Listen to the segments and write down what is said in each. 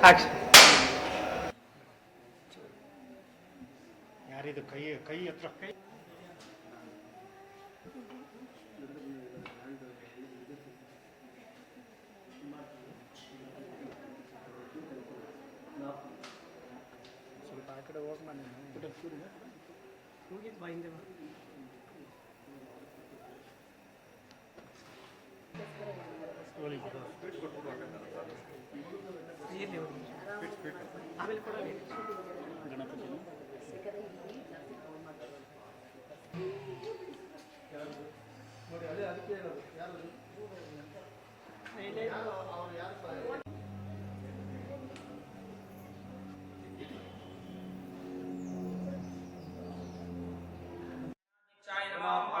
Action ಯಾರಿದು ಕೈ ಕೈ ಹತ್ರ ಕೈ ಸ್ವಲ್ಪ ಆ ಕಡೆ ಹೋಗಿ ನಾನು ಹೋಗಿದ್ದು ಬಾ ಹಿಂದೆ ಬಾ ಆಮೇಲೆ ಕೊಡಲಿ ಗಣಪತಿ ಅದಕ್ಕೆ ಹೇಳೋದು ಯಾರು ಅವ್ರು ಯಾರು China, Mom.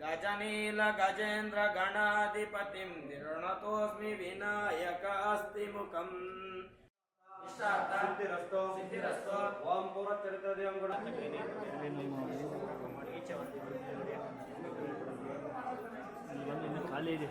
ಗಜನೀಲ ಗಜೇಂದ್ರ ಗಣಾಧಿಪತಿಂ ನಿರ್ಣತೋಸ್ಮಿ ವಿನಾಯಕ ಅಸ್ತಿ ಮುಖಂ. ಓಂ ಪೂರ್ವಚರಿತದೇವಂ ಗುಣ ಇನ್ನು ಖಾಲಿ ಇದೆ.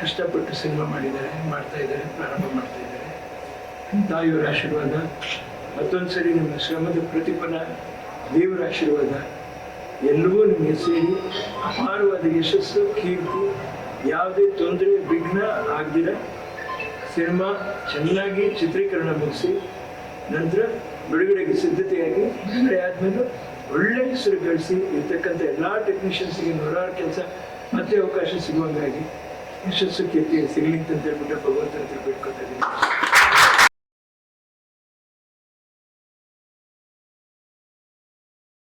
ಕಷ್ಟಪಟ್ಟು ಸಿನಿಮಾ ಮಾಡಿದ್ದಾರೆ, ಮಾಡ್ತಾ ಇದ್ದಾರೆ, ಪ್ರಾರಂಭ ಮಾಡ್ತಾ ಇದ್ದಾರೆ. ತಾಯಿಯವರ ಆಶೀರ್ವಾದ, ಮತ್ತೊಂದು ಸರಿ ನಿಮ್ಮ ಶ್ರಮದ ಪ್ರತಿಫಲ, ದೇವರ ಆಶೀರ್ವಾದ, ಎಲ್ಲವೂ ನಿಮಗೆ ಸೇರಿ ಅಪಾರವಾದ ಯಶಸ್ಸು, ಕೀರ್ತಿ, ಯಾವುದೇ ತೊಂದರೆ, ವಿಘ್ನ ಆಗದಿರ ಸಿನಿಮಾ ಚೆನ್ನಾಗಿ ಚಿತ್ರೀಕರಣ ಮುಗಿಸಿ, ನಂತರ ಬಿಡುಗಡೆಗೆ ಸಿದ್ಧತೆಯಾಗಿ ಬಿಡುಗಡೆ ಆದ್ಮೇಲೆ ಒಳ್ಳೆ ಹೆಸರು ಗಳಿಸಿ ಇರ್ತಕ್ಕಂಥ ಎಲ್ಲ ಟೆಕ್ನಿಷಿಯನ್ಸ್ಗೆ ನೂರಾರು ಕೆಲಸ ಮತ್ತೆ ಅವಕಾಶ ಸಿಗುವಂಗಾಗಿ Isso é o que tem, se ele entender melhor,